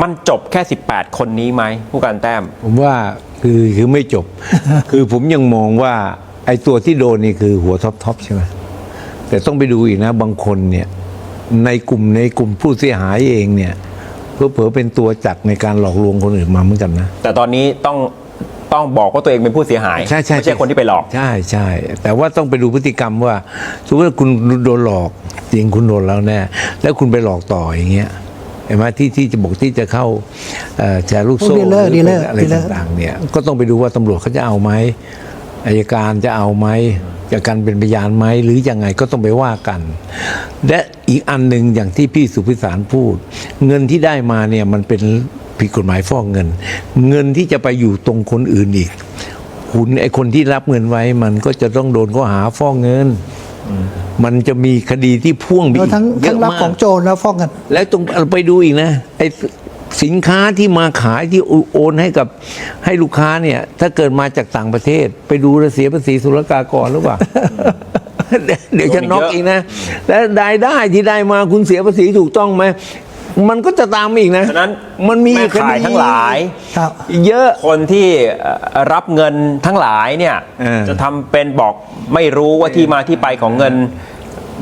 มันจบแค่ 18 คนนี้ไหมผู้การแต้ม ผมว่าคือคือไม่จบ คือผมยังมองว่า ไอ้ตัวที่โดนนี่คือหัวท็อปทอปใช่ไหมแต่ต้องไปดูอีกนะ บางคนเนี่ย ในกลุ่มในกลุ่มผู้เสียหายเองเนี่ยเผลอๆเป็นตัวจักรในการหลอกลวงคนอื่นมาเหมือนกันนะ แต่ตอนนี้ต้องต้องบอกว่าตัวเองเป็นผู้เสียหายใช่ใช่ ไม่ใช่คนที่ไปหลอก ใช่ใช่แต่ว่าต้องไปดูพฤติกรรมว่าสมมติว่าคุณโดนหลอกจริงคุณโดนแล้วแน่แล้วคุณไปหลอกต่ออย่างเงี้ยเห็นไหมที่ที่จะบอกที่จะเข้าเอ่อแชร์ลูกโซ่พวก dealer หรือเป็น dealer อะไร dealer ต่างๆเนี่ยก็ต้องไปดูว่าตำรวจเขาจะเอาไหมอายการจะเอาไหมจะกันเป็นพยานไหมหรือยังไงก็ต้องไปว่ากัน และอีกอันหนึ่งอย่างที่พี่สุพิสารพูด เงินที่ได้มาเนี่ยมันเป็นผิดกฎหมายฟอกเงิน เงินที่จะไปอยู่ตรงคนอื่นอีกคุณไอคนที่รับเงินไว้มันก็จะต้องโดนข้อหาฟอกเงิน มันจะมีคดีที่พ่วงไปเราอีกทั้งเยทั้งอะรับมาของกโจรแล้วฟ้องกัน แล้วตรงเอาไปดูอีกนะไอสินค้าที่มาขายที่โอนให้กับให้ลูกค้าเนี่ย ถ้าเกิดมาจากต่างประเทศ ไปดูแลวเสียภาษีศุลกากรหรือเปล่า เดี๋ยวจะน็อกอีกนะ แล้วรายได้ที่ได้มาคุณเสียภาษีถูกต้องไหม มันก็จะตามมาอีกนะฉะนั้นมันมีแม่ขายทั้งหลาย ครับ เยอะ คนที่เอ่อรับเงินทั้งหลายเนี่ยเออจะทำเป็นบอกไม่รู้ว่าที่มาที่ไปของเงิน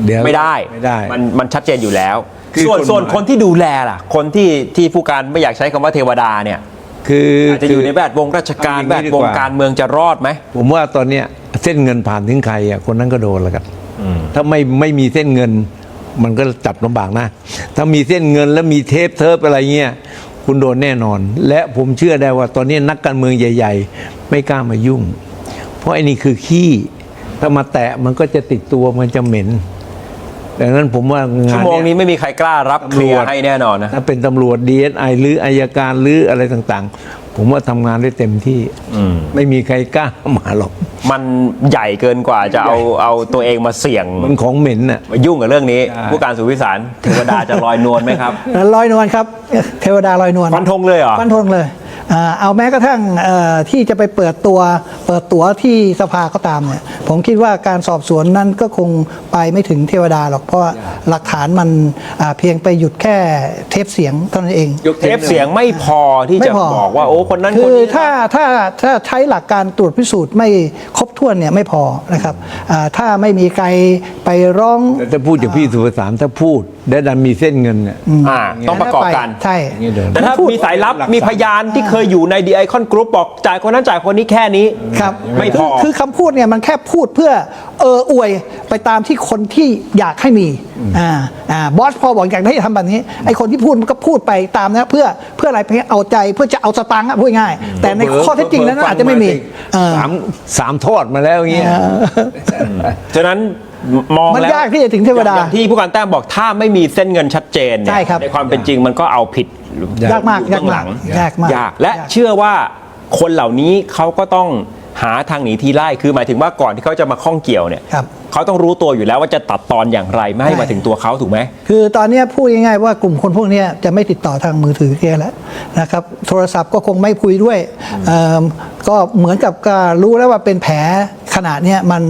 เดี๋ยวไม่ได้ไม่ได้มันมันชัดเจนอยู่แล้ว คือส่วนกฎหมายส่วนคนที่ดูแลล่ะ คนที่ที่ผู้การไม่อยากใช้คำว่าเทวดาเนี่ยคืออาจจะอยู่ในแวดวงราชการเอาอย่างแวนี้ดดีวกงว่าการเมืองจะรอดไหม ผมว่าตอนเนี้ยเส้นเงินผ่านถึงใครอะคนนั้นก็โดนแล้วกันถ้าไม่ไม่มีเส้นเงิน มันก็จับลำบากนะ ถ้ามีเส้นเงินแล้วมีเทปเทิปอะไรเงี้ยคุณโดนแน่นอน และผมเชื่อได้ว่าตอนนี้นักการเมืองใหญ่ ๆ ไม่กล้ามายุ่ง เพราะไอ้นี่คือขี้ถ้ามาแตะมันก็จะติดตัวมันจะเหม็นดังนั้นผมว่างานชั่วโมงเนี้ยนี้ไม่มีใครกล้ารับเคลียร์ให้แน่นอนนะถ้าเป็นตำรวจ DSI หรืออายการหรืออะไรต่างๆ ผมว่าทำงานได้เต็มที่ไม่มีใครกล้ามาหรอก มันใหญ่เกินกว่าจะเอาเอาตัวเองมาเสี่ยงมันของเหม็นน่ะ มายุ่งกับเรื่องนี้ใช่ผู้การสุวิสารเทวดาจะลอยนวลไหมครับ ลอยนวลครับ เทวดาลอยนวลฟันธงเลยเหรอฟันธงเลยอ่าเอาแม้กระทั่งเอ่อที่จะไปเปิดตัว เปิดตัวที่สภาก็ตามเนี่ยผมคิดว่าการสอบสวนนั้นก็คงไปไม่ถึงเทวดาหรอกเพราะว่าหลักฐานมันอ่าเพียงไปหยุดแค่เทปเสียงเท่านั้นเองเทปเสียงไม่พอที่ไม่จะพอบอกว่าโอ้คนนั้นคืคนอนี้ถ้าถ้าถ้าใช้หลักการตรวจพิสูจน์ไม่ครบ ถ้วนเนี่ยไม่พอนะครับถ้าไม่มีใครไปร้องแต่ถ้าพูดจากพี่สุภสารถ้าพูดและดันมีเส้นเงินเนี่ยอ่าต้องประกอบกันใช่แต่ถ้ามีสายลับมีพยานที่เคยอยู่ในดีไอคอนกรุ๊ปบอกจ่ายคนนั้นจ่ายคนนี้แค่นี้ครับไม่พอคือคำพูดเนี่ยมันแค่พูดเพื่อเอออวยไปตามที่คนที่อยากให้มีอ่าอ่าบอสพอบอกอยากให้ทำแบบนี้ไอคนที่พูดมันก็พูดไปตามนะเพื่อเพื่ออะไรเพื่อเอาใจเพื่อจะเอาสตังค์อะพูดง่าย แต่ในข้อเท็จจริงแล้วนั้นอาจจะไม่มี สามสามทอดมาแล้วอย่างเงี้ยฉะนั้นมองมันแล้วยากที่จะถึงเทวดาอย่างที่ผู้การแต้มบอกถ้าไม่มีเส้นเงินชัดเจนเนี่ยใช่ครับ ในความเป็นจริงมันก็เอาผิดยากมากอยู่เบื้องหลังยากมากยากและยากเชื่อว่าคนเหล่านี้เขาก็ต้องหาทางหนีทีไล่คือหมายถึงว่าก่อนที่เขาจะมาข้องเกี่ยวเนี่ยครับ เขาต้องรู้ตัวอยู่แล้วว่าจะตัดตอนอย่างไรไม่ให้ใช่มาถึงตัวเขาถูกไหม คือตอนเนี้ยพูดง่ายๆว่ากลุ่มคนพวกเนี้ยจะไม่ติดต่อทางมือถือแกแล้วนะครับโทรศัพท์ก็คงไม่คุยด้วยเอิ่มก็เหมือนกับก็รู้แล้วว่าเป็นแผล ขนาดเนี้ยมัน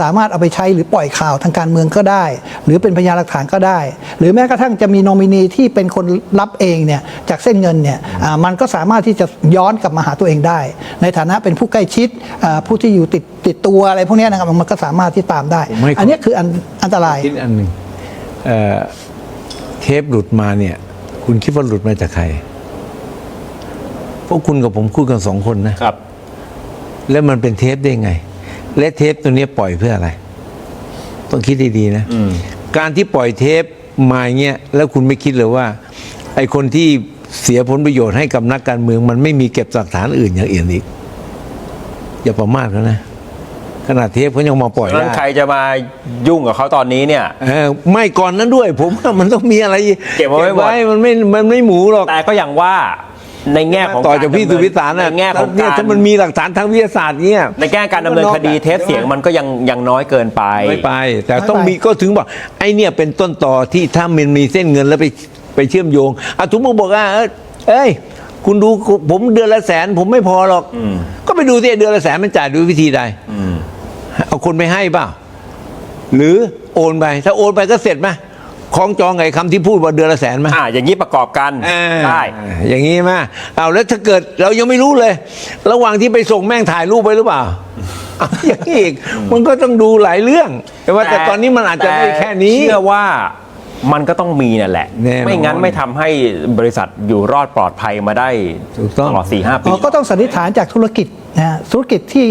สามารถเอาไปใช้หรือปล่อยข่าวทางการเมืองก็ได้ หรือเป็นพยานหลักฐานก็ได้ หรือแม้กระทั่งจะมีโนมินีที่เป็นคนรับเองเนี่ยจากเส้นเงินเนี่ยอ่ามันก็สามารถที่จะย้อนกลับมาหาตัวเองได้ ในฐานะเป็นผู้ใกล้ชิดอ่าผู้ที่อยู่ติดติดตัวอะไรพวกเนี้ยนะครับมันก็สามารถที่ตามได้ผมให้อันเนี้ยคืออันอันตรายคิดอันหนึ่งเอ่อเทปหลุดมาเนี่ยคุณคิดว่าหลุดมาจากใครพวกคุณกับผมคุยกันสองคนนะครับ แล้วมันเป็นเทปได้ไง และเทปตัวเนี้ยปล่อยเพื่ออะไร ต้องคิดดีๆนะการที่ปล่อยเทปมาอย่างเงี้ยแล้วคุณไม่คิดเลยว่า ไอคนที่เสียผลประโยชน์ให้กับนักการเมือง มันไม่มีเก็บหลักฐานอื่นอย่างอื่นอีก อย่าประมาทเขานะขนาดเทปเขายังมาปล่อยนั้นได้ใครจะมายุ่งกับเขาตอนนี้เนี่ยเออไม่ก่อนนั้นด้วย ผมว่ามันต้องมีอะไร เก็บเอาไว้หมดมันไม่มันไม่หมูหรอกแต่ก็อย่างว่า ในแง่ของต่อจากพี่รสุดำเนินวิสารน่ะในแง่ของเนี่ยการถ้ามันมีหลักฐานทางวิทยาศาสตร์เนี่ยในแง่การดำเนินคดีเทปเสียงมันก็ยังยังน้อยเกินไปไม่ไป แต่ต้องไม่ไปมีก็ถึงบอกไอ้เนี่ยเป็นต้นต่อที่ถ้ามันมีเส้นเงินแล้วไปไปเชื่อมโยงอะทุกมึงบอกว่าเอ้ยเอ้ยคุณดูผมเดือนละแสน ผมไม่พอหรอกก็ไปดูที่เดือนละแสนมันจ่ายด้วยวิธีใดเอาคนไปให้เปล่าหรือโอนไป ถ้าโอนไปก็เสร็จไหม คล้องจองไอ้คำที่พูดว่าเดือนละแสนไหมอ่าอย่างนี้ประกอบกันอ่าได้ อย่างนี้ไหมเอาแล้วถ้าเกิดเรายังไม่รู้เลย ระหว่างที่ไปส่งแม่งถ่ายรูปไปหรือเปล่าเอาอย่างนี้อีกมันก็ต้องดูหลายเรื่อง แต่ว่าแต่ตอนนี้มันอาจจะไม่แค่นี้เชื่อว่ามันก็ต้องมีนั่นแหละแน่นอนไม่งั้นไม่ทำให้บริษัทอยู่รอดปลอดภัยมาได้ถูกต้องตลอด4ีหปีอ๋อก็ต้องสันนิษฐานจากธุรกิจนะฮะธุรกิจที่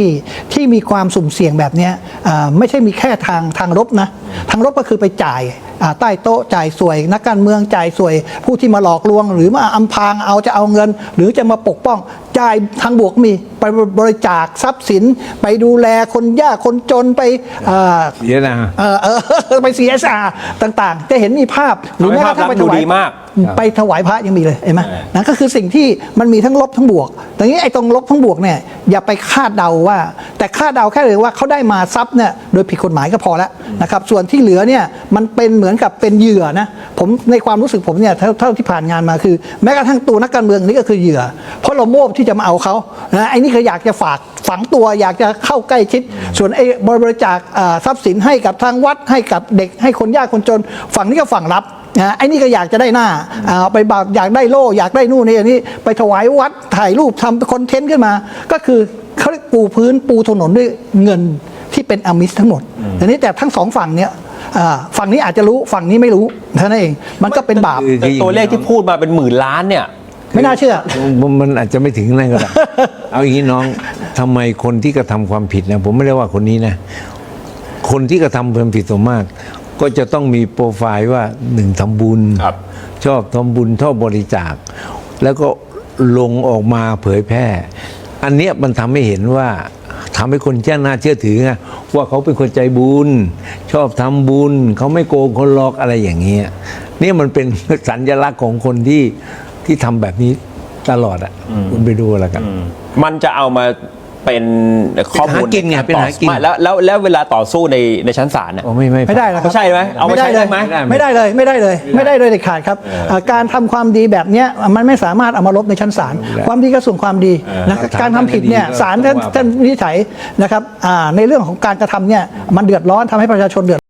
ที่มีความสุ่มเสี่ยงแบบเนี้ยอ่าไม่ใช่มีแค่ทางทางรบนะทางรบก็คือไปจ่ายอ่า ใต้โต๊ะจ่ายสวย นักการเมืองจ่ายสวย ผู้ที่มาหลอกลวง หรือมาอำพรางเอาจะเอาเงิน หรือจะมาปกป้องจ่ายทางบวกมีไปบริจาคทรัพย์สิน ไปดูแลคนยากคนจนไปอ่าเดี๋ยวนะเออเออไป CSR ต่างๆ จะเห็นมีภาพหรือแม้กระทั่งไปดูถวายดีมากไปถวายพระยังมีเลยเห็นไหมนั่นก็คือสิ่งที่มันมีทั้งลบทั้งบวกแต่นี้ไอ้ตรงลบทั้งบวกเนี่ยอย่าไปคาดเดาว่า แต่คาดเดาแค่เลยว่าเขาได้มาทรัพย์เนี่ยโดยผิดกฎหมายก็พอแล้วนะครับส่วนที่เหลือเนี่ยมันเป็นเหมือนกับเป็นเหยื่อนะผมในความรู้สึกผมเนี่ยเท่าที่ผ่านงานมาคือ แม้กระทั่งตัวนักการเมืองนี่ก็คือเหยื่อ เพราะเราโมบที่จะมาเอาเขานะไอ้นี่คืออยากจะฝากฝังตัวอยากจะเข้าใกล้ชิด ส่วนไอ้บริจาคทรัพย์สินให้กับทางวัดให้กับเด็กให้คนยากคนจน ฝั่งนี้ก็ฝั่งรับนะไอ้นี่ก็อยากจะได้หน้าเอาไปบากอยากได้โล่อยากได้นู่นนี่อันนี้ไปถวายวัดถ่ายรูปทำคอนเทนต์ขึ้นมา ก็คือ เขาเรียกปูพื้นปูถนนด้วยเงินที่เป็นอามิสทั้งหมดทีนี้แต่ทั้งสองฝั่งเนี่ยอ่าฝั่งนี้อาจจะรู้ฝั่งนี้ไม่รู้เท่านั้นเองมันก็เป็นบาปคือแต่ตัวเลขที่พูดมาเป็นหมื่นล้านเนี่ย ไม่น่าเชื่อ มันมันอาจจะไม่ถึงนั่นก็ได้เอาอย่างนี้น้องทำไมคนที่กระทำความผิดนะผมไม่ได้ว่าคนนี้นะ คนที่กระทำความผิดส่วนมาก ก็จะต้องมีโปรไฟล์ว่าหนึ่งทำบุญครับชอบทำบุญชอบบริจาค แล้วก็ลงออกมาเผยแพร่ อันเนี้ยมันทำให้เห็นว่าทำให้คนเชื่อหน้าเชื่อถือไงว่าเขาเป็นคนใจบุญ ชอบทำบุญ เขาไม่โกงคนหลอกอะไรอย่างเงี้ยเนี่ยมันเป็นสัญลักษณ์ของคนที่ที่ทำแบบนี้ตลอดอะคุณไปดูแล้วกันมันจะเอามา เป็นข้อมูลเป็นหากินไงใารเป็นหากินต่อไม่แล้วแล้วแล้วเวลาต่อสู้ในในชั้นศาลน่ะ โอ้ไม่ไม่ ไม่ได้แล้วครับไม่ใช่ไหมเอามาไม่ได้ใช้เลได้ยไหม ไม่ได้เลยไม่ได้เลย ไม่ได้เลยเด็ดขาดครับาการทำความดีแบบเนี้ยมันไม่สามารถเอามาลบในชั้นศาลไม่ได้ความดีก็ส่วนความดีนะเออการทำผิดเนี่ยก็ศาลท่านว่าไปท่านวินิจฉัยนะครับอ่าในเรื่องของการกระทำเนี่ยมันเดือดร้อนทำให้ประชาชนเดือด